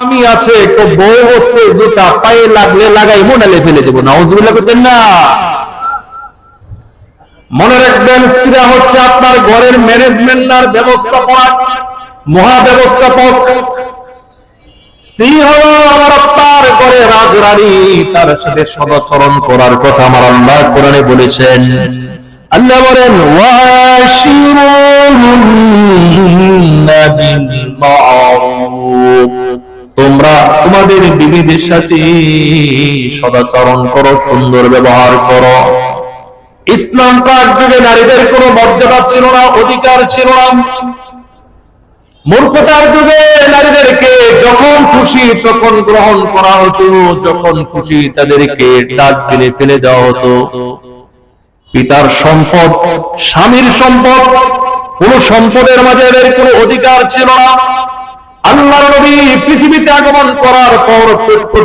আমি আছে, তো বউ হচ্ছে, জুতা, পায়ে লাগলে লাগাই, মোনালে ফেলে দেবো। নাউজুবিল্লাহ করতেন না। মনে রাখবেন, স্ত্রীরা হচ্ছে আপনার ঘরের ম্যানেজমেন্ট আর ব্যবস্থাপনা মহা ব্যবস্থাপক স্ত্রী হলো আমার আপনার ঘরে রাজরানী, তার সাথে সদাচরণ করার কথা আমার আল্লাহ কোরআনে বলেছেন। আল্লাহ বলেন ওয়াশিরুহুন্না বিল মা'রুফ তোমরা তোমাদের বিবিদের সাথে সদাচরণ করো, সুন্দর ব্যবহার করো। ইসলাম পাক যুগে নারীদের কোনো মর্যাদা ছিল না, অধিকার ছিল না। মূর্খতার যুগে নারীদেরকে যখন খুশি তখন গ্রহণ করা হতো, যখন খুশি তাদেরকে ডাক দিনে ফেলে দেওয়া হতো। পিতার সম্পদ, স্বামীর সম্পদ, কোন সম্পদের মাঝে এদের কোনো অধিকার ছিল না। আল্লাহ নবী পৃথিবীতে আগমন করার পর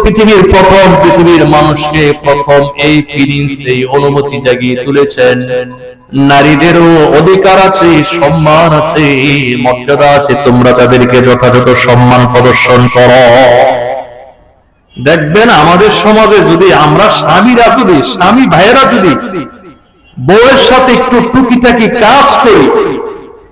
পৃথিবীর প্রথম পৃথিবীর মানুষকে প্রথম এই ফিলিংস এই অনুমতি জাগিয়ে তুলেছেন। নারীদেরও অধিকার আছে, সম্মান আছে, মর্যাদা আছে, তোমরা তাদেরকে যথাযথ সম্মান প্রদর্শন করো। দেখবেন আমাদের সমাজে যদি আমরা স্বামীরা যদি, স্বামী ভাইয়েরা যদি বউয়ের সাথে একটু টুকিটাকি কাজ করি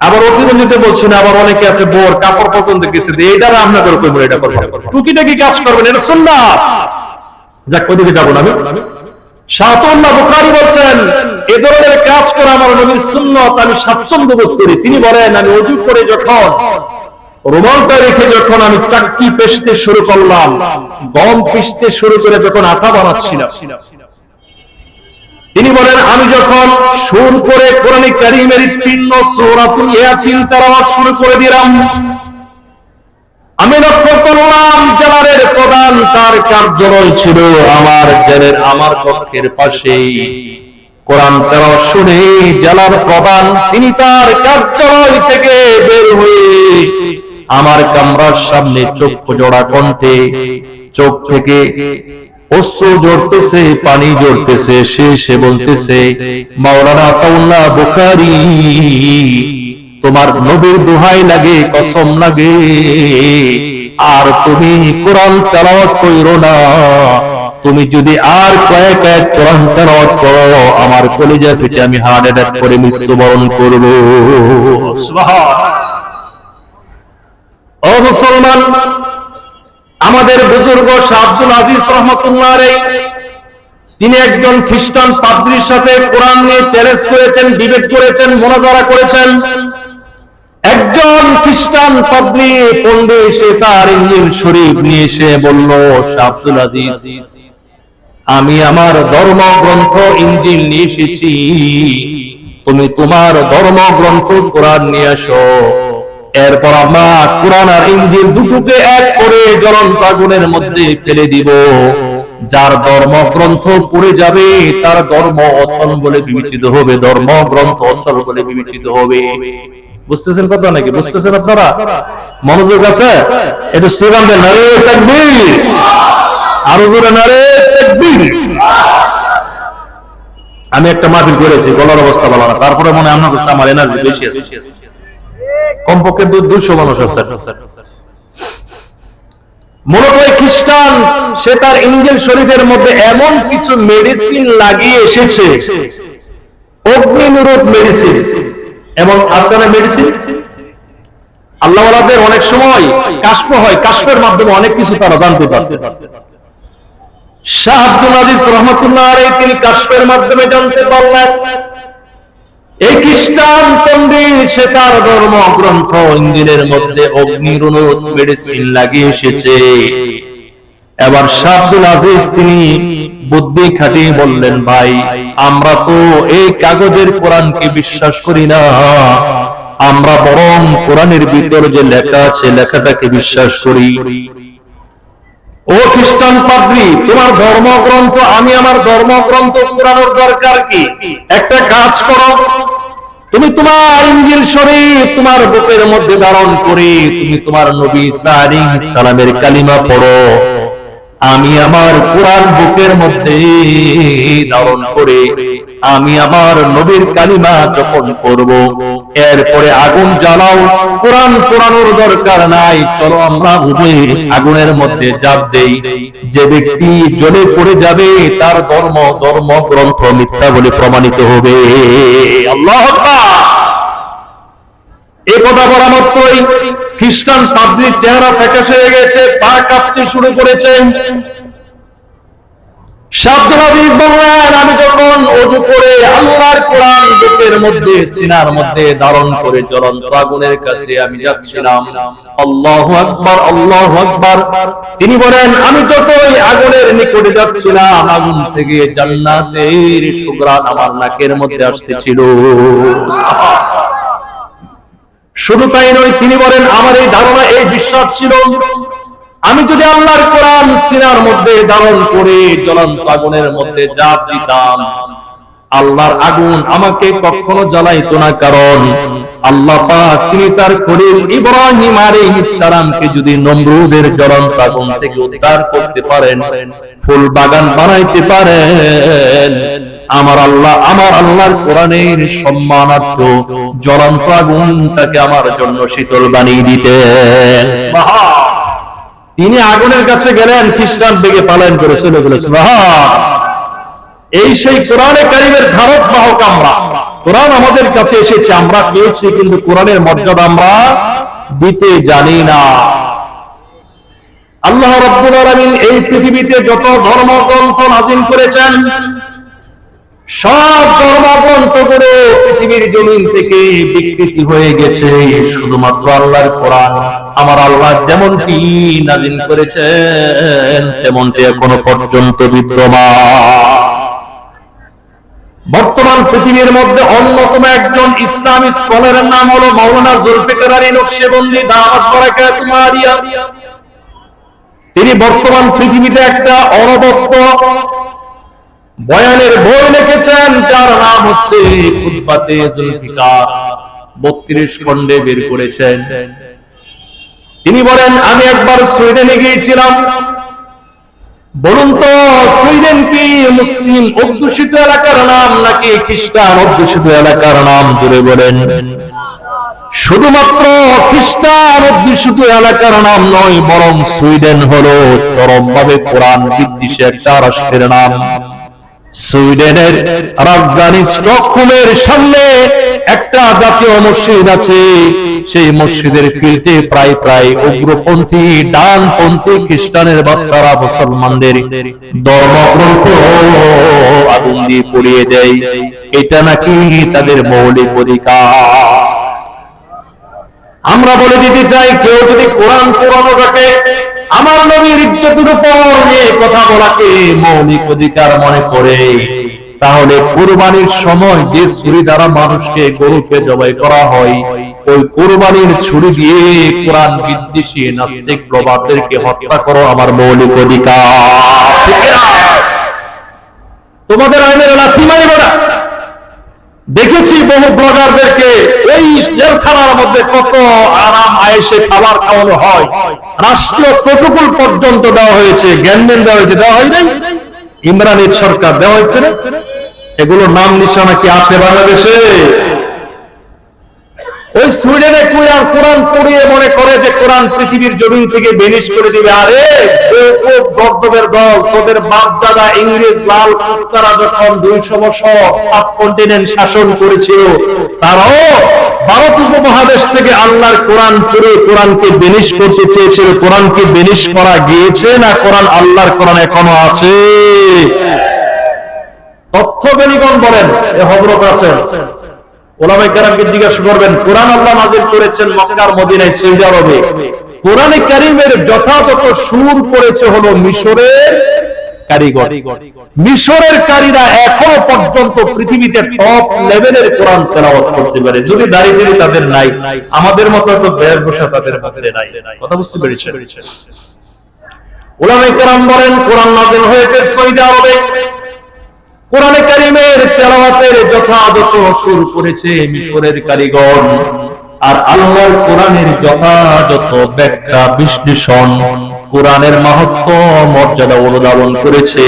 আবার অতিরঞ্জিত বলছি না, আবার অনেকে আছে বোর, কাপড় পছন্দ কিছু এইটা আমরা করে করব, এটা করব। টুকিটাকি কাজ করবেন, এটা সুন্নাত। যাক, ওদিকে যাব না আমি। শাহতুল্লাহ বুখারী বলছেন, এ ধরনের কাজ করা আমার নবীর সুন্নত, আমি স্বাচ্ছন্দ্য বোধ করি। তিনি বলেন, আমি অজু করে যখন, রোমালটা রেখে যখন আমি চাকতি পেশতে শুরু করলাম, গম পিষতে শুরু করে যখন আটা বানাচ্ছিলাম তিনি বলেন, আমি যখন সুর করে কোরআনে কারিমের তিন্ন সূরাতুল তেলাওয়াত শুরু করে দিলাম, আমি লক্ষ্য করলাম জেলারের প্রধান তার কার্যালয় ছিল আমার জেলের আমার পাশেই। কোরআন তেলাওয়াত শুনে জেলার প্রধান, তিনি তার থেকে বের হয়ে আমার কামরার সামনে চক্ষু জোড়া কণ্ঠে, চোখ থেকে তোমার নবীর দোহাই লাগে, কসম লাগে। আর তুমি কোরআন তেলাওয়াত না। তুমি যদি আর কয়েক এক কোরআন তেলাওয়াত করো, আমার কলিজা ফেটে আমি হার্ট অ্যাটাক করে মৃত্যুবরণ করব। মুসলমান আমাদের বুজুর্গ শাহ আব্দুল আজিজ রহমতুল্লাহ তিনি একজন খ্রিস্টান পাদ্রির সাথে কোরআন নিয়ে চ্যালেঞ্জ করেছেন ডিবেট করেছেন, মোনাজারা করেছেন। একজন খ্রিস্টান পাদ্রি পন্ডে সে তার ইঞ্জিন শরীফ নিয়ে এসে বলল শাহ আব্দুল আজিজ, আমি আমার ধর্মগ্রন্থ ইঞ্জিল নিয়ে এসেছি। তুমি তোমার ধর্মগ্রন্থ কোরআন নিয়ে আসো। এরপর আমরা কোরআন আর ইঞ্জিল দুটোকে এক করে জ্বলন্ত আগুনের মধ্যে ফেলে দিব। যার ধর্মগ্রন্থ পড়ে যাবে, তার ধর্ম অচল বলে বিবেচিত হবে, ধর্মগ্রন্থ অচল বলে বিবেচিত হবে। বুঝতেছেন কথা নাকি? বুঝতেছেন আপনারা? মনোযোগ আছে? এটা স্লোগান নারে তাকবীর। আরও জোরে, নারে তাকবীর। আমি একটা মাহফিল করেছি, গলার অবস্থা না। তারপরে মনে আপনার কাছে আমার এনার্জি বেশি আছে। কমপক্ষে দুশো মানুষ আছে। মূলত খ্রিস্টান, সে তার ইঞ্জেল শরীফের মধ্যে এমন কিছু মেডিসিন লাগিয়ে এসেছে। অগ্নি নিরোধ মেডিসিন এবং আছে না মেডিসিন আল্লাহওয়ালাদের অনেক সময় কাশ্প হয় কাশ্পের মাধ্যমে অনেক কিছু তারা জানতে পারবে শাহ আব্দুল আজিজ রহমতুল্লাহ তিনি কাশ্পের মাধ্যমে জানতে পারলেন খ্রিস্টান পন্ডিত সে তার ধর্ম গ্রন্থ মধ্যে অগ্নিরুণত মেডিসিন লাগিয়ে এসেছে। এবার শাহুল আজিজ তিনি বুদ্ধি খাটিয়ে বললেন, ভাই, আমরা তো এই কাগজের কোরআনকে বিশ্বাস করি না। আমরা বরং কোরআনের ভিতর যে লেখা আছে, লেখাটাকে বিশ্বাস করি। ও খ্রিস্টান পাদ্রী, তোমার ধর্মগ্রন্থ, আমি আমার ধর্মগ্রন্থ পুরানোর দরকার কি? একটা কাজ করো। তুমি তোমার ইঞ্জিল শরীফ তোমার বুকের মধ্যে ধারণ করে তুমি তোমার নবী সালিম সালামের কালিমা পড়ো। আমি আমার কোরআন বুকের মধ্যে ধারণ করে আমি আমার নবীর কালিমা যখন করব এরপরে আগুন জ্বালাও। কোরআন কোরআনোর দরকার নাই, চলো আমরা উভয়ে আগুনের মধ্যে জাপ দেই। যে ব্যক্তি জ্বলে পড়ে যাবে, তার ধর্ম ধর্ম গ্রন্থ মিথ্যা বলে প্রমাণিত হবে। আল্লাহ। এই কথা বলা মাত্রই খ্রিস্টান পাদ্রির চেহারা ফ্যাকাশে হয়ে গেছে, পা কাঁপতে শুরু করেছে। আমি যখন অজু করে আল্লাহর কোরআন বুকের মধ্যে, সিনার মধ্যে ধারণ করে জ্বলন্ত আগুনের কাছে আমি যাচ্ছিলাম। আল্লাহু আল্লাহু তিনি বলেন, আমি যতই আগুনের নিকটে যাচ্ছিলাম, আগুন থেকে জান্নাতের সুগ্রাণ আমার নাকের মধ্যে আসতেছিল। শুধু তাই নয়, তিনি বলেন, আমার এই ধারণা, এই বিশ্বাস ছিল, আমি যদি আল্লাহর কোরআন সিনার মধ্যে ধারণ করে জ্বলন্ত আগুনের মধ্যে জাপ দিতাম, আল্লাহর আগুন আমাকে কখনো জ্বালাইতো না, কারণ আল্লাহ তিনি তার খলিল ইব্রাহিম আলাইহিস সালামকে যদি নমরুদের জ্বলন্ত আগুন থেকে উদ্ধার করতে পারেন, ফুল বাগান বানাইতে পারেন। আমার আল্লাহ, আমার আল্লাহর কোরআনের সম্মানার্থ জ্বলন্ত আগুনটাকে আমার জন্য শীতল বানিয়ে সুবহান। তিনি আগুনের কাছে গেলেন, খ্রিস্টান বেগে পালন করে চলে গেল সুবহান। এই সেই কোরআনে কারিমের ধারক বাহক আমরা কোরআন আমাদের কাছে এসেছে, আমরা পেয়েছি, কিন্তু কোরআনের মর্যাদা আমরা দিতে জানি না আল্লাহ রাব্বুল আলামিন এই পৃথিবীতে যত ধর্মগ্রন্থ নাজিল করেছেন সব ধর্মগ্রন্থগুলো পৃথিবীর জমিন থেকে বিকৃতি হয়ে গেছে। শুধুমাত্র আল্লাহর কোরআন। আমার আল্লাহ যেমনটি নাজিল করেছেন, তেমনটি এখনও পর্যন্ত বিদ্যমান। বর্তমান পৃথিবীর মধ্যে অন্যতম একজন ইসলামী স্কলারের নাম হলো মাওলানা জুলফিকার নকশেবন্দি তিনি বর্তমান পৃথিবীতে একটা অনবদ্য বয়ানের বই লিখেছেন, যার নাম হচ্ছে বত্রিশ খণ্ডে বের করেছেন। তিনি বলেন, আমি একবার সুইডেনে গিয়েছিলাম। বলুন তো, সুইডেন কি মুসলিম অধ্যুষিত এলাকার নাম, নাকি খ্রিস্টান অধ্যুষিত এলাকার নাম জুড়ে বলেন? শুধুমাত্র খ্রিস্টান অধ্যুষিত এলাকার নাম নয়, বরং সুইডেন হলো চরমভাবে কোরআন বিদ্বেষী একটা রাষ্ট্রের নাম। সুইডেনের রাজধানী স্টকহোমের সামনে একটা জাতীয় মসজিদ আছে। সেই মসজিদের ফিল্ডে প্রায় প্রায় উগ্রপন্থী, ডানপন্থী খ্রিস্টানের বাচ্চারা মুসলমানদের ধর্মগ্রন্থ আগুন দিয়ে পুড়িয়ে দেয়। এটা নাকি তাদের মৌলিক অধিকার? আমরা বলে দিতে চাই, কেউ যদি কোরআন পুরানো রাখে আমার নবীর ইজ্জতের উপর নিয়ে কথা বলাকে মৌলিক অধিকার মনে করে তাহলে কোরবানির সময় যে ছুরি দ্বারা মানুষকে গরুকে জবাই করা হয়, ওই কোরবানির ছুরি দিয়ে কোরআন বিদ্বেষী নাস্তিক প্রবাদদেরকে হত্যা করো আমার মৌলিক অধিকার। তোমাদের আইনের লাথি মারিব না। দেখেছি বহু ব্লগারদেরকে, এই জেলখানার মধ্যে কত আরাম আয়েসে খাবার খাওয়ানো হয়। রাষ্ট্রীয় প্রটোকল পর্যন্ত দেওয়া হয়েছে জ্ঞানমেন দেওয়া হয়েছে, দেওয়া হয় নাই ইমরানের সরকার দেওয়া হয়েছে না? এগুলো নাম নিশানা কি আছে বাংলাদেশে? সুইডেনে কোরআন কোরআন পড়িয়ে মনে করে যে কোরআন পৃথিবীর জমিন থেকে বেনিশ করে দিবে। আরে বেকুব গর্দবের দল, তোদের বাপ দাদা ইংরেজ লাল কুত্তারা যখন দুইশো বছর সাব কন্টিনেন্ট শাসন করেছিল, তারাও ভারত উপমহাদেশ থেকে আল্লাহর কোরআন পড়ে কোরআনকে বেনিশ করতে চেয়েছিল। কোরআনকে বেনিশ করা গিয়েছে না কোরআন আল্লাহর কোরআন এখনও আছে? তথ্য বেনিগণ বলেন হজরত আছেন। ওলামাই জিজ্ঞাসা করবেন, কোরআন আল্লাহ নাজিল করেছেন মক্কার মদিনায়, সৌদি আরবে? কোরআনে কারিমের যথাযথ সুর করেছে হলো মিশরের মিশরের কারীরা এখনও পর্যন্ত পৃথিবীতে টপ লেভেলের কোরআন তেলাওয়াত করতে পারে। যদি দাঁড়িয়ে তাদের নাই, আমাদের মতো এত বেশ তাদের মধ্যে নাই। কথা বুঝতে পেরেছেন? ওলামে কোরআন বলেন, কোরআন নাজিল হয়েছে সৌদি আরবে। কোরআনে কারিমের তেলাওয়াতের যথাযথ সুর করেছে মিশরের কারিগর। আর আল্লাহর কোরআনের যথাযথ ব্যাখ্যা, বিশ্লেষণ কোরআনের মাহাত্ম, মর্যাদা অনুধাবন করেছে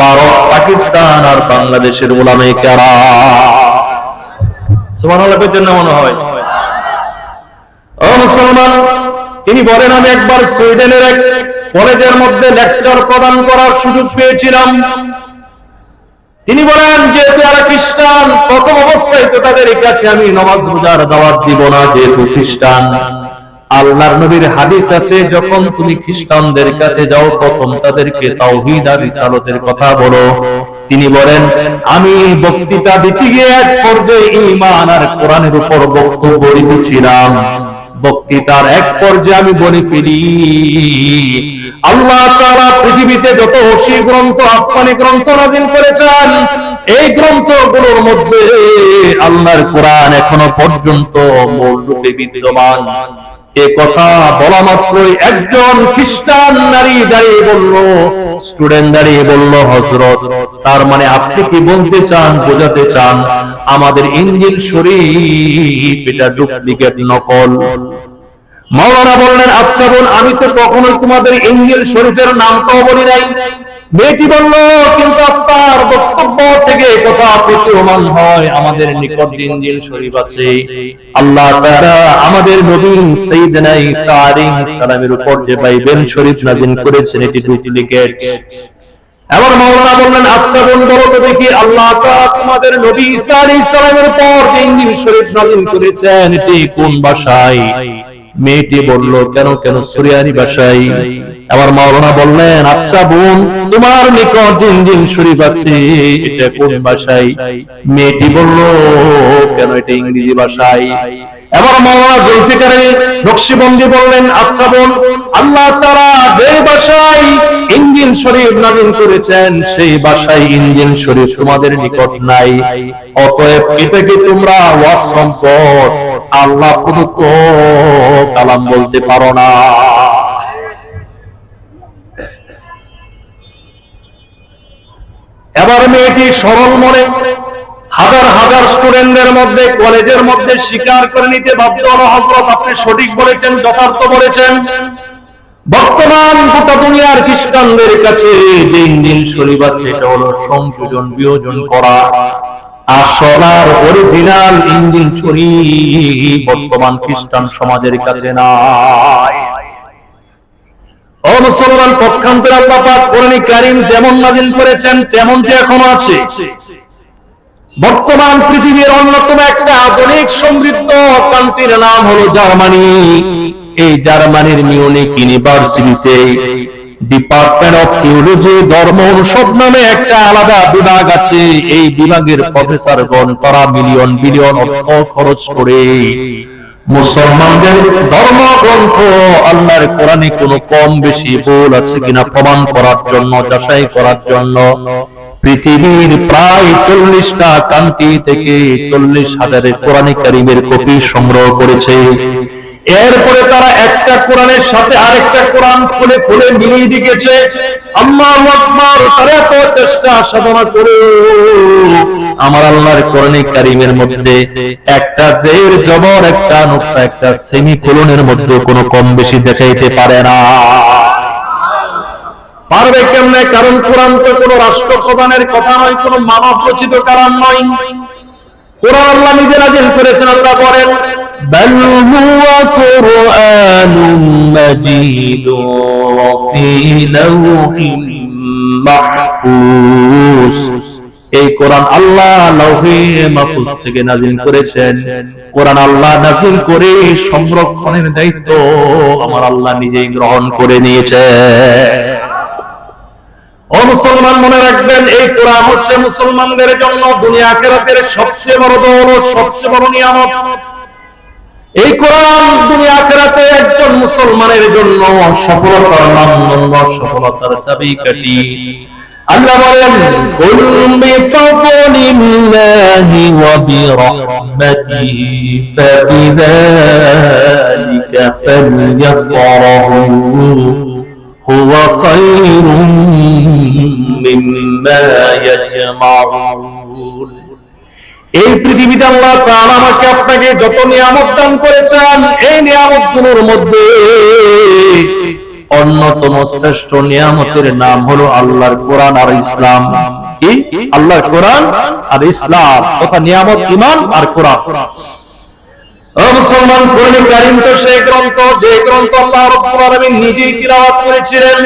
ভারত, পাকিস্তান আর বাংলাদেশের ওলামে কারা সুবহানাল্লাহ জন্য মনে হয়? ও মুসলমান, তিনি বলেন, আমি একবার সুইডেনের এক কলেজের মধ্যে লেকচার প্রদান করার সুযোগ পেয়েছিলাম। তিনি বলেন, যেহেতু এরা খ্রিস্টান, প্রথম অবস্থায় তো তাদের কাছে আমি নমাজ রোজার দাওয়াত দিব না, যেহেতু খ্রিস্টান। আল্লাহর নবীর হাদিস আছে, যখন তুমি খ্রিস্টানদের কাছে যাও, তখন তাদেরকে তাওহীদ আর রিসালতের কথা বলো। তিনি বলেন, আমি বক্তৃতা দিতে গিয়ে এক পর্যায়ে ঈমান আর কোরআনের উপর বক্তব্য দিতেছিলাম বক্তৃতার এক পর্যায়ে আমি বলে ফেলি, আল্লাহ তারা পৃথিবীতে যত হসি গ্রন্থ, আসমানি গ্রন্থ নাজিল করেছেন, এই গ্রন্থগুলোর মধ্যে আল্লাহর কোরআন এখনও পর্যন্ত মূল রূপে বিদ্যমান। এ কথা বলা একজন খ্রিস্টান নারী দাঁড়িয়ে বলল স্টুডেন্ট দাঁড়িয়ে বলল হজরত তার মানে আপনি কি বলতে চান, বোঝাতে চান? আমাদের ইঞ্জিল শরীফ এটা ডুপ্লিকেট নকল। মাওলানা বললেন আচ্ছা বোন, আমি তো কখনোই তোমাদের ইঞ্জিল শরীফের নামটাও বলি নাই। মেয়েটি বলল, কিন্তু আপনার বক্তব্য থেকে কথা প্রতীয়মান হয়। আমাদের নিকট ইঞ্জিল শরীফ আছে। আল্লাহ তাআলা আমাদের নবী সাইয়েদনা ঈসা সালামের উপর যে বাইবেল শরীফ নাযিল করেছেন, এটি ডুপ্লিকেট। এবার মাওলানা বললেন আচ্ছা বোন, বলো তো দেখি, আল্লাহ তোমাদের নবী আলাইহিস সালামের উপর যে ইঞ্জিল শরীফ নাযিল করেছেন, এটি কোন ভাষায় মেয়েটি বলল, কেন কেন, সুরিয়ানি ভাষায় আবার মাওলানা বললেন আচ্ছা বোন, তোমার নিকট ইঞ্জিল শরীফ আছে, এটা কোন ভাষায়? মেয়েটি বলল, কেন এটা ইংরেজি ভাষায়? এবার মাওলানা জুলফিকার নকশিবন্দি বললেন আচ্ছা বোন, আল্লাহ তাআলা যে ভাষায় ইঞ্জিল শরীফ নাযিল করেছেন, সেই ভাষায় ইঞ্জিল শরীফ তোমাদের নিকট নাই। অতএব এটাকে তোমরা ওয়াজ সম্পদ? আল্লাহ প্রদত্ত কালাম বলতে পারো না। এবার মেয়েটি সরল মনে হাজার হাজার স্টুডেন্টদের মধ্যে কলেজের মধ্যে স্বীকার করে নিতে বাধ্য হলো হজরত আপনি সঠিক বলেছেন, যথার্থ বলেছেন। বর্তমান গোটা দুনিয়ার খ্রিস্টানদের কাছে যে ইঞ্জিল শরীফ আছে এটা হলো সংযোজন বিয়োজন করা। আসলার অরিজিনাল ইঞ্জিল শরীফ বর্তমান খ্রিস্টান সমাজের কাছে নাই। ও মুসলমান পক্ষান্তরে আল্লাহ পাক কোরআনে কারীম যেমন নাজিল করেছেন, তেমনটি এখনও আছে। বর্তমান পৃথিবীর অন্যতম একটা আধুনিক সমৃদ্ধ কান্তির নাম হলো জার্মানি। এই জার্মানির মিউনিক ইউনিভার্সিটিতে ডিপার্টমেন্ট অফ থিওলজি, ধর্ম, অনুষদ নামে একটা আলাদা বিভাগ আছে। এই বিভাগের প্রফেসরগণ তারা মিলিয়ন, বিলিয়ন অর্থ খরচ করে। মুসলমানদের ধর্মগ্রন্থ আল্লাহর কোরআনে কোনো কম বেশি ভুল আছে কিনা প্রমাণ করার জন্য, যাচাই করার জন্য। পৃথিবীর প্রায় চল্লিশটা কান্ট্রি থেকে চল্লিশ হাজারের কোরআনে কারিমের কপি সংগ্রহ করেছে। এরপরে তারা একটা কোরআনের সাথে আরেকটা কোরআন খুলে খুলে মিলিয়ে মধ্যে কোনো কম বেশি দেখাইতে পারে না। পারবে কেমনে? কারণ কোরআন তো কোনো রাষ্ট্র প্রধানের কথা নয়, কোনো মানব রচিত কারণ নয়। কোরআন আল্লাহ নিজে নাজিল করেছেন আল্লাহ বলেন بل هو قرآن مجيد في لوح محفوظ এই কোরআন আল্লাহ লৌহে মাহফুজ থেকে নাজিল করেছেন কোরআন আল্লাহ নাজিল করে সংরক্ষণের দায়িত্ব আমার আল্লাহ নিজেই গ্রহণ করে নিয়েছে মুসলমান, মনে রাখবেন, এই কোরআন হচ্ছে মুসলমানদের জন্য দুনিয়া আখেরাতের সবচেয়ে বড় সবচেয়ে বড় নিয়ামত। এই কোরআন দুনিয়া একজন মুসলমানের জন্য সফলতার মানদণ্ড সফলতার চাবিকাঠি আল্লাহ বলেন, কুল ওয়া ফাবিযালিকা هو خير مما يجمعون এই পৃথিবীতে আল্লাহ তাআলা আমাকে আপনাকে যত নিয়ামত দান করেছেন এই নিয়ামতগুলোর মধ্যে অন্যতম শ্রেষ্ঠ নিয়ামতের নাম হলো আল্লাহর কোরআন আর ইসলাম কি আল্লাহর কোরআন আর ইসলাম তথা নিয়ামত ইমান আর কোরআন ও মুসলমান কোরআন কারীম তো সেই গ্রন্থ, যে গ্রন্থ আল্লাহ রাব্বুল আলামিন নিজেই তিলাওয়াত করেছিলেন।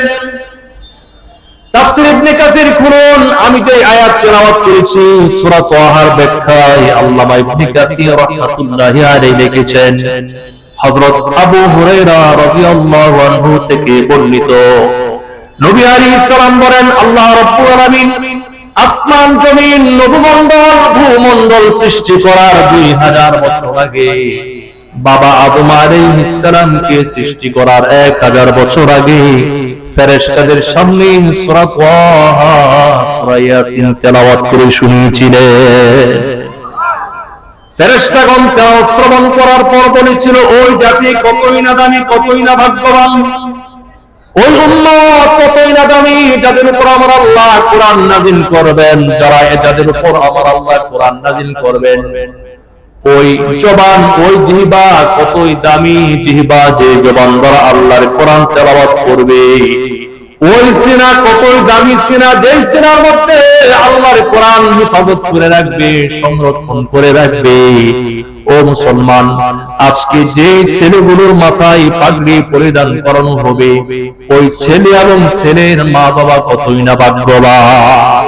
তাফসীর ইবনে কাসির খুলুন, আমি যে আয়াত তেলাওয়াত করেছি, সূরা তাহার ব্যাখ্যায় আল্লামা ইবনে কাসির রাহমাতুল্লাহি আলাইহি লিখেছেন, হযরত আবু হুরায়রা রাদিয়াল্লাহু আনহু থেকে বর্ণিত। নবী আলাইহিস সালাম বলেন, আল্লাহ রাব্বুল আলামিন আসমান, জমিন, নবমণ্ডল, ভূমণ্ডল সৃষ্টি করার 2000 বছর আগে বাবা আদম আলাইহিস সালামকে সৃষ্টি করার 1000 বছর আগে ফেরেশতাদের সামনে তেলাওয়াত করে শুনিয়েছিলেন। শ্রবণ করার পর বলেছিল, ওই জাতি কতই না দামি, কতই না ভাগ্যবান। দামি যাদের উপর আমার আল্লাহ কোরআন করবেন, যারা উপর আমার আল্লাহ কোরআন করবেন। ওই জবান, ওই জিহবা কতই দামি যে জবান দ্বারা আল্লাহর কোরআন তেলাওয়াত করবে। ওই সিনা কতই দামি সিনা, যেই সিনার মধ্যে আল্লাহর কোরআন হেফাজত করে রাখবে, সংরক্ষণ করে রাখবে। ও মুসলমান, আজকে যে ছেলেগুলোর মাথায় পাগড়ি পরিধান করানো হবে, ওই ছেলে এবং ছেলের মা বাবা কতই না ভাগ্যবান।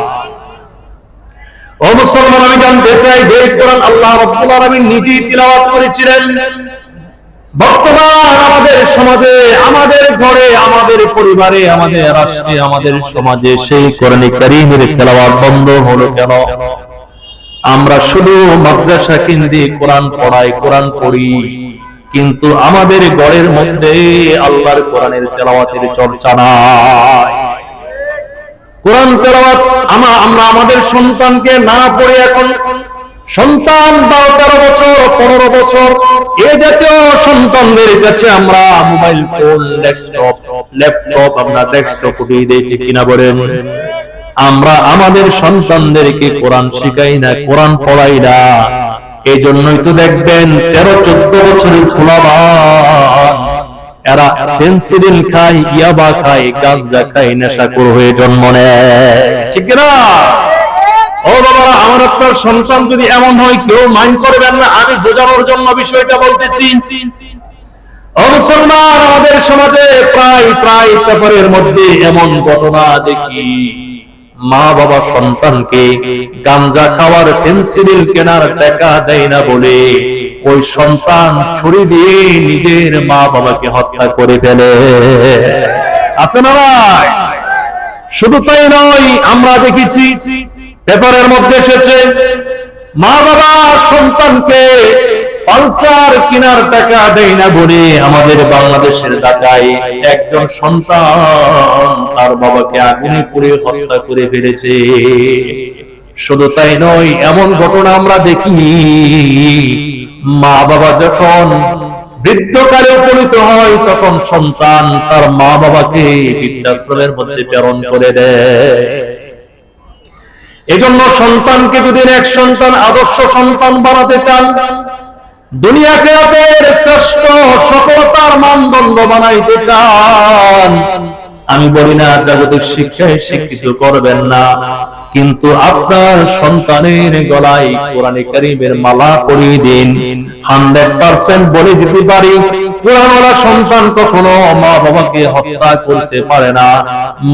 ও মুসলমান, আমি জানতে চাই যে কোরআন আল্লাহ রাব্বুল আলামিন নিজেই তিলাওয়াত করেছিলেন। বর্তমান আমাদের সমাজে, আমাদের ঘরে, আমাদের পরিবারে, আমাদের রাষ্ট্রে, আমাদের সমাজে সেই কোরআনে কারীমের তেলাওয়াত বন্ধ হলো কেন? আমরা শুধু মাদ্রাসা কেন্দ্রে কোরআন পড়াই, কোরআন পড়ি, কিন্তু আমাদের ঘরের মধ্যে আল্লাহর কোরআনের তেলাওয়াতের চর্চা নাই। কোরআন তেলাওয়াত আমা আমরা আমাদের সন্তানকে না পড়ে এখন সন্তান বারো তেরো বছর, পনেরো বছর। এ জাতীয় সন্তানদের কাছে আমরা মোবাইল ফোন, ডেস্কটপ, ল্যাপটপ, আমরা ডেস্কটপ উঠিয়ে দিই, ঠিক কিনা বলেন? আমরা আমাদের সন্তানদেরকে কোরআন শিখাই না, কোরআন পড়াই না। এই জন্যই তো দেখবেন, তেরো, চোদ্দ বছরের খোলাবান এরা পেন্সিলিন খায়, ইয়াবা খায়, গাঁজা খায়, নেশাখোর হয়ে জন্ম নেয়। ঠিক না ও বাবারা, আমার আপনার সন্তান যদি এমন হয়, কেউ মাইন্ড করবেন না, আমি বোঝানোর জন্য বিষয়টা বলতেছি। মুসলমান, আমাদের সমাজে প্রায় প্রায় পেপারের মধ্যে এমন ঘটনা দেখি। মা বাবা সন্তানকে গাঞ্জা খাওয়ার পেন্সিল কেনার টাকা দেয় না বলে ওই সন্তান ছুরি দিয়ে নিজের মা বাবাকে হত্যা করে ফেলে। আছে না শুধু তাই নয়, আমরা দেখেছি পেপারের মধ্যে এসেছে, মা বাবা সন্তানকে পালসার কেনার টাকা দেয় না বলে আমাদের বাংলাদেশের ঢাকায় একজন সন্তান তার বাবাকে আগুনে পুড়ে হত্যা করে ফেলেছে। শুধু তাই নয়, এমন ঘটনা আমরা দেখি, মা বাবা যখন বৃদ্ধকালে উপনীত হয়, তখন সন্তান তার মা বাবাকে বৃদ্ধাশ্রমের মধ্যে প্রেরণ করে দেয়। এজন্য সন্তানকে যদি এক সন্তান, আদর্শ সন্তান বানাতে চান, দুনিয়াকে শ্রেষ্ঠ সফলতার মানদণ্ড বানাইতে চান। আমি বলি না জাগতিক শিক্ষায় শিক্ষিত করবেন না। কিন্তু আপনার সন্তানের গলায় কোরআনে কারিমের মালা পরিয়ে দিন। হান্ড্রেড পার্সেন্ট বলে দিতে পারি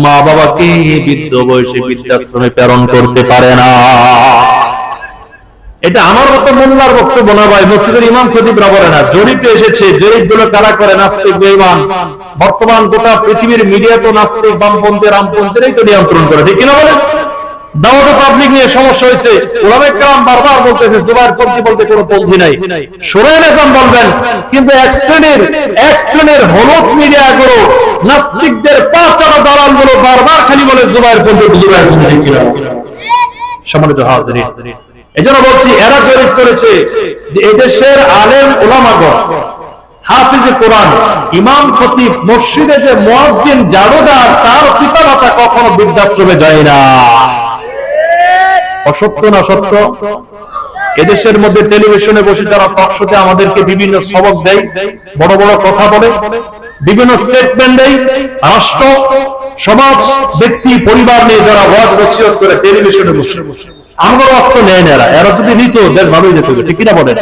মা বাবাকে বৃদ্ধ বয়সে বৃদ্ধাশ্রমে প্রেরণ করতে পারে না। এটা আমার মতো মোল্লার বক্তব্য না ভাই, মসজিদের ইমাম খতিবরা বলে না। জরিপে এসেছে জরিপগুলো কারা করে? নাস্তিক, বেঈমান। বর্তমান গোটা পৃথিবীর মিডিয়া তো নাস্তিক, বামপন্থী, রামপন্থীরাই তো নিয়ন্ত্রণ করে, ঠিক কিনা দাওয়াত বলে পন্থী সম্মানিত এজন্য বলছি, এরা জরিপ করেছে যে এদেশের আলেম ওলামাগণ, হাফিজে কোরআন, ইমাম খতিব, মসজিদে যে মুয়াজ্জিন জারুদার তার পিতামাতা কখনো বৃদ্ধাশ্রমে যায় না। অসত্য না সত্য? এদেশের মধ্যে টেলিভিশনে বসে যারা টকশোতে আমাদেরকে বিভিন্ন সবক দেয়, বড় বড় কথা বলে, বিভিন্ন স্টেটমেন্ট দেয়, রাষ্ট্র, সমাজ, ব্যক্তি, পরিবার নিয়ে যারা ওয়াজ বসিয়ত করে টেলিভিশনে বসে বসে। আমার অস্ত্র নেয় না এরা। এরা যদি নিত, দেশ ভালোই যেত, ঠিক কিনা বলে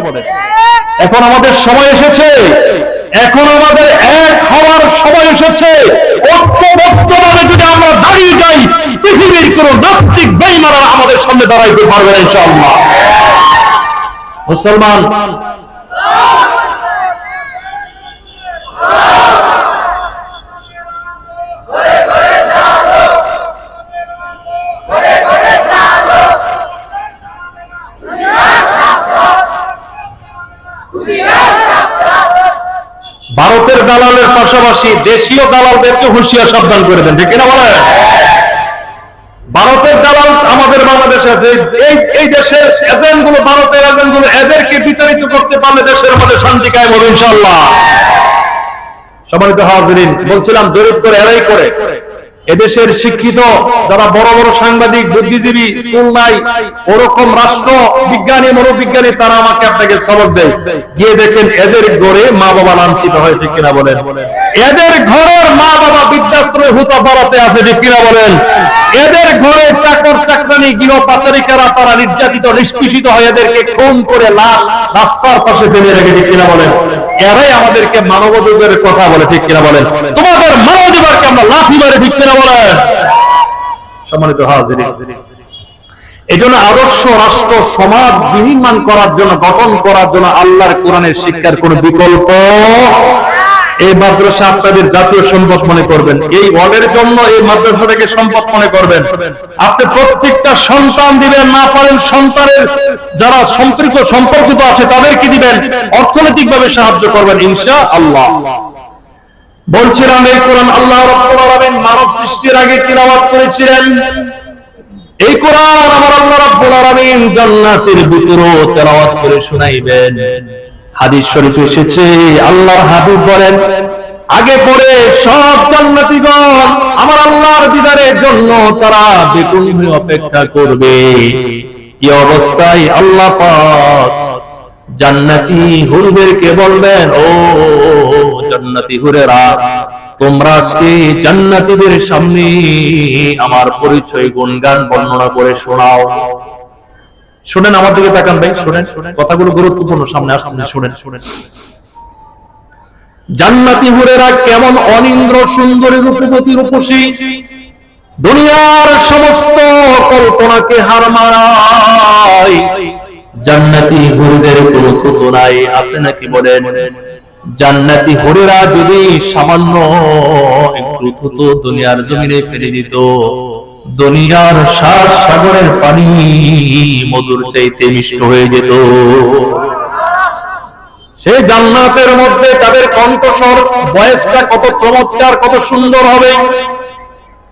এখন আমাদের সময় এসেছে। এখন আমাদের এক হওয়ার সময় এসেছে। ঐক্যবদ্ধভাবে যদি আমরা দাঁড়িয়ে যাই, পৃথিবীর কোন নাস্তিক বেইমানরা আমাদের সামনে দাঁড়াইতে পারবে না, ইনশাআল্লাহ। মুসলমান ভারতের দালালের পাশাপাশি দেশীয় দালালদেরকে হুঁশিয়ার সাবধান করে দেন, ঠিক কিনা বলেন? ভারতের দালাল আমাদের বাংলাদেশে আছে, এই এই দেশের এজেন্টগুলো ভারতের এজেন্টগুলো এদেরকে বিতাড়িত করতে পারলে দেশের মধ্যে শান্তি কায়েম হবে, ইনশাআল্লাহ। সম্মানিত হাজিরিন, বলছিলাম জরিপ করে এরাই করে। এদেশের শিক্ষিত, যারা বড় বড় সাংবাদিক, বুদ্ধিজীবী স্কুল নাই ওরকম রাষ্ট্র, বিজ্ঞানী, মনোবিজ্ঞানী, তারা আমাকে আপনাকে সবক দেয়। গিয়ে দেখেন এদের ঘরে মা বাবা লাঞ্ছিত হয়, ঠিক কিনা বলেন? এদের ঘরের মা বাবা বৃদ্ধাশ্রমে হুতা পাড়াতে আছে, ঠিক কিনা বলেন? এদের ঘরে চাকর, চাকরানি, গৃহ পাচারিকারা, তারা নির্যাতিত, নিষ্পিষিত হয়, এদেরকে খুন করে লাশ রাস্তার পাশে ফেলে রেখে, ঠিক কিনা বলেন? এরাই আমাদেরকে মানবাধিকারের কথা বলে, ঠিক কিনা বলেন? তোমাদের মানবাধিকারকে আমরা লাথি মারে, ঠিক কিনা সম্মানিত হাজির। এই জন্য আদর্শ রাষ্ট্র সমাজ বিনির্মাণ করার জন্য, গঠন করার জন্য আল্লাহর কোরআনের শিক্ষার কোন বিকল্প এই মাদ্রাসা আপনাদের জাতীয় সম্পদ মনে করবেন। এই ওয়ার্ডের জন্য এই সম্পদ মনে করবেন। আপনি প্রত্যেকটা সন্তান দিবেন, না পারেন সন্তানের যারা সম্পর্ক সম্পর্কিত আছে তাদেরকে দিবেন। অর্থনৈতিক ভাবে সাহায্য করবেন ইনশা আল্লাহ বলছিলাম, এই কোরআন আল্লাহ রাব্বুল মানব সৃষ্টির আগে তিলাওয়াত করেছিলেন। এই কোরআন আমার আল্লাহ রাব্বুল জান্নাতের তেলাওয়াত করে শুনাইবেন। হাদিস শরীফে এসেছে, আল্লাহর হাবিব বলেন, আগে পরে সব জান্নাতীগণ আমার আল্লাহর দিদারের জন্য তারা হয়ে অপেক্ষা করবে। এই অবস্থায় আল্লাহ পাক জান্নাতি হুরদেরকে বলবেন, ও জান্নাতি হুরেরা, তোমরা আজকে জান্নাতীদের সামনে আমার পরিচয়, গুণগান, বর্ণনা করে শোনাও। শুনেন আমার দিকে তাকান ভাই, শুনেন। কথাগুলো গুরুত্বপূর্ণ, সামনে আসছে শুনেন শুনেন। জান্নাতি হুরেরা কেমন অনিন্দ্র, সুন্দরী, রূপবতী, রূপসী? দুনিয়ার সমস্ত কল্পনাকে হার মানায়। জান্নাতি হুরদের কোনো তুলনাই আছে নাকি বলেন? জান্নাতি হুরেরা যদি সামান্য একটু দুনিয়ার জমিনে ফেলে দিত, দুনিয়ার সাত সাগরের পানি মধুর চাইতে মিষ্ট হয়ে যেত। সে জান্নাতের মধ্যে তাদের কণ্ঠস্বর, বয়সটা কত চমৎকার, কত সুন্দর হবে।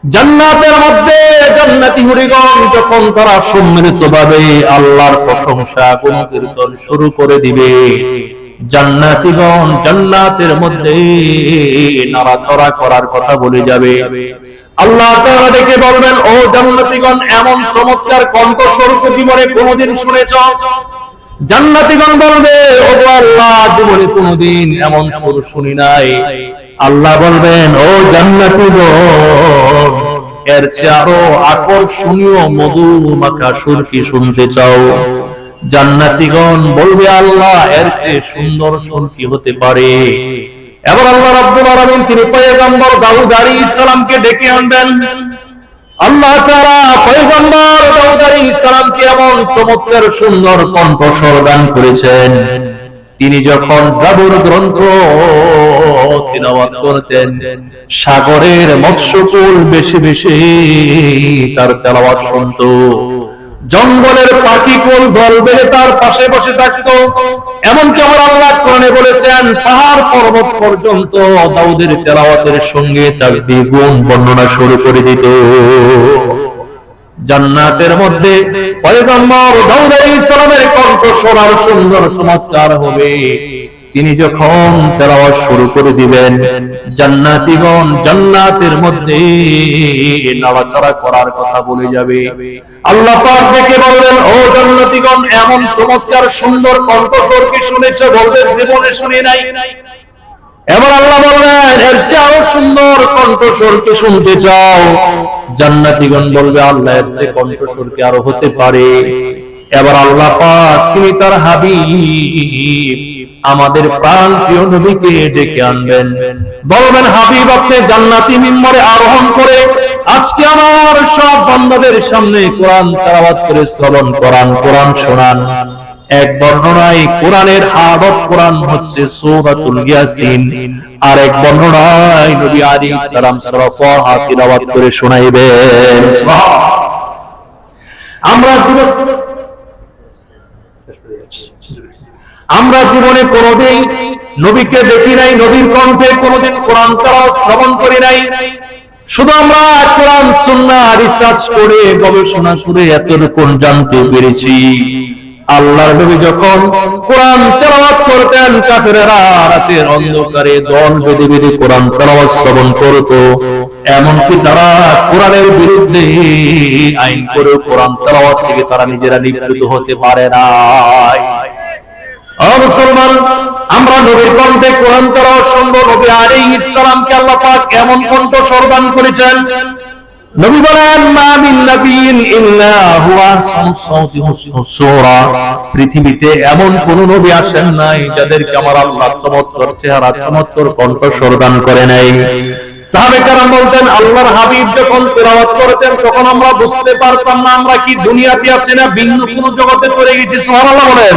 জান্নাতের মধ্যে জান্নাতি হরিগণ যখন তারা সম্মিলিত ভাবে আল্লাহর প্রশংসা গুণ কীর্তন শুরু করে দিবে জান্নাতিগণ জান্নাতের মধ্যে নাড়াচড়া করার কথা বলে যাবে। আল্লাহ তাআলা ডেকে বলবেন, ও জান্নাতিগণ, এমন চমৎকার কণ্ঠস্বর জীবনে কোনোদিন শুনেছ? জান্নাতিগণ বলবে, ও আল্লাহ, জীবনে কোনোদিন এমন সুর শুনি নাই। আল্লাহ বলবেন, ও জান্নাতিগণ, এর চেয়ে আরও আকর্ষণীয় মধু মাখা সুর কি শুনতে চাও? জান্নাতিগণ বলবে, আল্লাহ, এর চেয়ে সুন্দর কি হতে পারে। এবার আল্লাহ রাব্বুল আলামিন তিনি পয়গম্বর দাউদ আলাইহিস সালামকে ডেকে আনবেন। আল্লাহ তাআলা পয়গম্বর দাউদ আলাইহিস সালামকে এমন চমৎকার সুন্দর কণ্ঠস্বর দান করেছেন। তিনি যখন জাবুর গ্রন্থ তিলাওয়াত করতেন, সাগরের মৎস্যকুল বেশি বেশি তার তেলাওয়াত শুনতো। জঙ্গলের পাখিকুল দল বেড়ে তার পাশে বসে থাকতো। এমনকি আমার আল্লাহ কোরআনে বলেছেন, পাহাড় পর্বত পর্যন্ত দাউদের তেলাওয়াতের সঙ্গে তার দ্বিগুণ বর্ণনা শুরু করে দিত। জান্নাতের মধ্যে পয়গম্বর দাউদ আলাইহিস সালামের কণ্ঠ শোনার সুন্দর চমৎকার হবে। তিনি যখন তেলাওয়াত শুরু করে দিবেন জান্নাতীগণ জান্নাতের মধ্যে নাড়াচাড়া করার কথা বলে যাবে। আল্লাহ পাক দেখে বললেন, ও জান্নাতীগণ, এমন চমৎকার সুন্দর কণ্ঠস্বর কি শুনেছো? বলতে জীবনে শুনি নাই। এবার আল্লাহ বলবেন এর চেয়ে সুন্দর কণ্ঠস্বর কি শুনতে চাও? জান্নাতীগণ বলবে, আল্লাহ, এর চেয়ে কণ্ঠস্বর কি আরও হতে পারে? এবার আল্লাহ পাক তিনি তার হাবিব আমাদের প্রাণ প্রিয় নবীকে ডেকে আনবেন। বলবেন, হাবিব, আপনি জান্নাতি মিম্বরে আরোহণ করে আজকে আমার সব বান্দাদের সামনে কোরআন তেলাওয়াত করে শ্রবণ করান, কোরআন শোনান। এক বর্ণনায় কোরআনের আদব কোরআন হচ্ছে সূরাতুল ইয়াসিন। আর এক বর্ণনায় নবী আলাইহিস সালাম সূরা ফাহা করে শোনাইবেন। আমরা জীবন আমরা জীবনে কোনোদিন নবীকে দেখি নাই, নবীর কণ্ঠে কোনোদিন কোরআন তেলাওয়াত শ্রবণ করি নাই। শুধু আমরা কোরআন, সুন্নাহ, রিসার্চ করে, গবেষণা করে এতটুকু জানতে পেরেছি। আল্লাহর নবী যখন কোরআন তেলাওয়াত করতেন, কাফেরেরা রাতের অন্ধকারে দল বেঁধে বেঁধে কোরআন তেলাওয়াত শ্রবণ করত। এমনকি তারা কোরআনের বিরুদ্ধে আইন করে কোরআন তেলাওয়াত থেকে তারা নিজেরা নিবৃত হতে পারে না কণ্ঠে পৃথিবীতে এমন কোন নবী আসেন নাই যাদেরকে আমার আল্লাহ চমৎকার চেহারা, চমৎকার কণ্ঠ সরদান করে নাই। হাবিব যখন তখন আমরা বুঝতে পারতাম না, আমরা কি দুনিয়াতে আছি না, ভিন্ন কোন জগতে চলে গেছি। সুবহানাল্লাহ বলেন।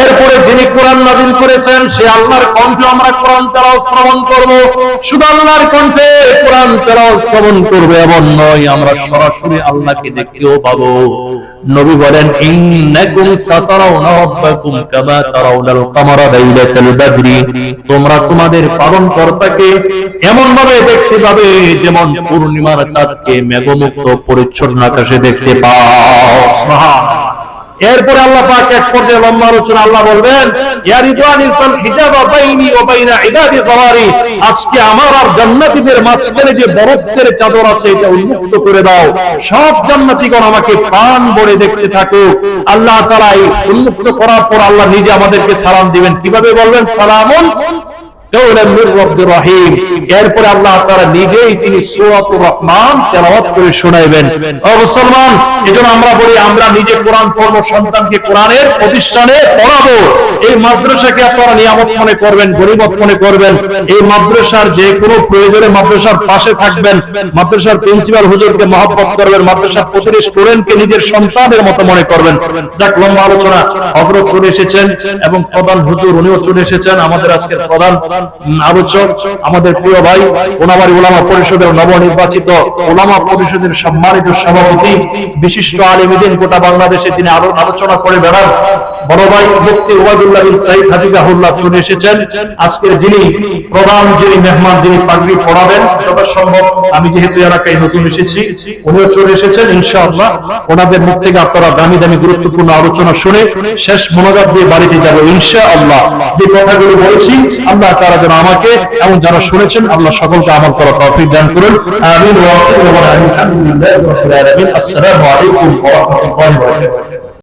এরপরে যিনি কোরআন নাজিল করেছেন, সে আল্লাহর কণ্ঠে আমরা কোরআন তেলাওয়াত শ্রবণ করব। শুধু আল্লাহর কণ্ঠে কোরআন তেলাওয়াত শ্রবণ করব এমন নয়, আমরা সরাসরি আল্লাহকে দেখতেও পাবো। নবী বলেন, ইন্নাকুম সাতারাউনা রাব্বাকুম কামা তারাউনাল কামারা লাইলাতাল বাদরি। তোমরা তোমাদের পালন কর্তাকে এমন ভাবে দেখতে পাবে যেমন পূর্ণিমার চাঁদকে মেঘমুক্ত, পরিচ্ছন্ন আকাশে দেখতে পাও। সুবহানাল্লাহ। এরপরে আল্লাহ পাক এক পর্যায়ে লম্বা আলোচনা আল্লাহ বলবেন, ইয়া রিদওয়ানিল ফাল হিজাবা বাইনি ওয়া বাইনা ইবাদি জাওয়ারি, আজকে আমার আর জান্নাতীদের মাঝখানে যে বরফের চাদর আছে, এটা উন্মুক্ত করে দাও। সব জান্নাতীগণ আমাকে প্রাণ ভরে দেখতে থাকুক। আল্লাহ তাআলা উন্মুক্ত করার পর আল্লাহ নিজে আমাদেরকে সালাম দিবেন। কীভাবে বলবেন? সালামুন মাদ্রাসার যে কোনো প্রয়োজনে মাদ্রাসার পাশে থাকবেন। মাদ্রাসার প্রিন্সিপাল হুজুরকে করবেন, মাদ্রাসার প্রতিটি স্টুডেন্টকে নিজের সন্তানের মতো মনে করবেন। যাক, লম্বা আলোচনা। হযরত চলে এসেছেন এবং প্রধান হুজুর, উনিও চলে এসেছেন। আমাদের আজকের প্রধান আলোচক আমাদের প্রিয় ভাই ওনাবাড়ি ওলামা পরিষদের নবনির্বাচিত ওলামা পরিষদের সম্মানিত সভাপতি, বিশিষ্ট আলিমিদিন গোটা বাংলাদেশে তিনি আরও আলোচনা করে বেড়ান। বড় ভাই মুফতি ওবায়দুল্লাহ বিন সাইদ হাফিজাহুল্লাহ চলে এসেছেন। আজকের যিনি প্রধান, যিনি মেহমান, যিনি পাগড়ি পড়াবেন যত সম্ভব, আমি যেহেতু এলাকায় নতুন এসেছি, উনিও চলে এসেছেন, ইনশাআল্লাহ। ওনাদের মুখ থেকে আপনারা দামি দামি গুরুত্বপূর্ণ আলোচনা শুনে শেষ মনোজাত দিয়ে বাড়িতে যাব, ইনশাআল্লাহ। যে কথাগুলো বলেছি আল্লাহ তারা যেন আমাকে এবং যারা শুনেছেন, আল্লাহ সকলকে আমার করা তৌফিক দান করুন। আমিন। আসসালামু আলাইকুম ওয়া রাহমাতুল্লাহি ওয়া বারাকাতুহু।